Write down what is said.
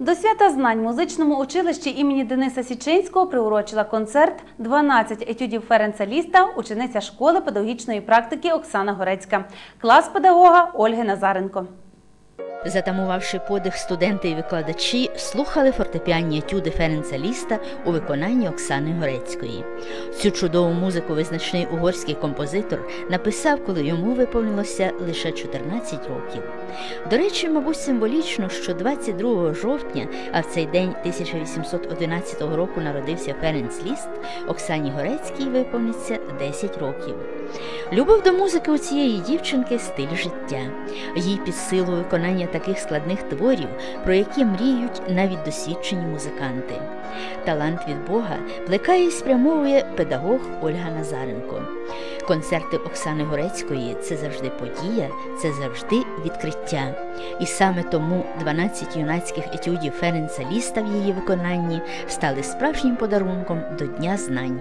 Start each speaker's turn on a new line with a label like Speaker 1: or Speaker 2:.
Speaker 1: До свята знань музичному училищі імені Дениса Січинського приурочила концерт «12 етюдів Ференца Ліста учениця школи педагогічної практики Оксана Горецька, клас педагога Ольги Назаренко.
Speaker 2: Затамувавши подих, студенти і викладачі слухали фортепіанні етюди Ференца Ліста у виконанні Оксани Горецької. Цю чудову музику визначний угорський композитор написав, коли йому виповнилося лише 14 років. До речі, мабуть, символічно, що 22 жовтня, а в цей день 1811 року народився Ференц Ліст, Оксані Горецькій виповниться 10 років. Любов до музики у цієї дівчинки стиль життя. Їй під силу виконання таких складних творів, про які мріють навіть досвідчені музиканти. Талант від Бога плекає і спрямовує педагог Ольга Назаренко. Концерти Оксани Горецької це завжди подія, це завжди відкриття. І саме тому 12 юнацьких етюдів Ференца Ліста в її виконанні стали справжнім подарунком до Дня знань.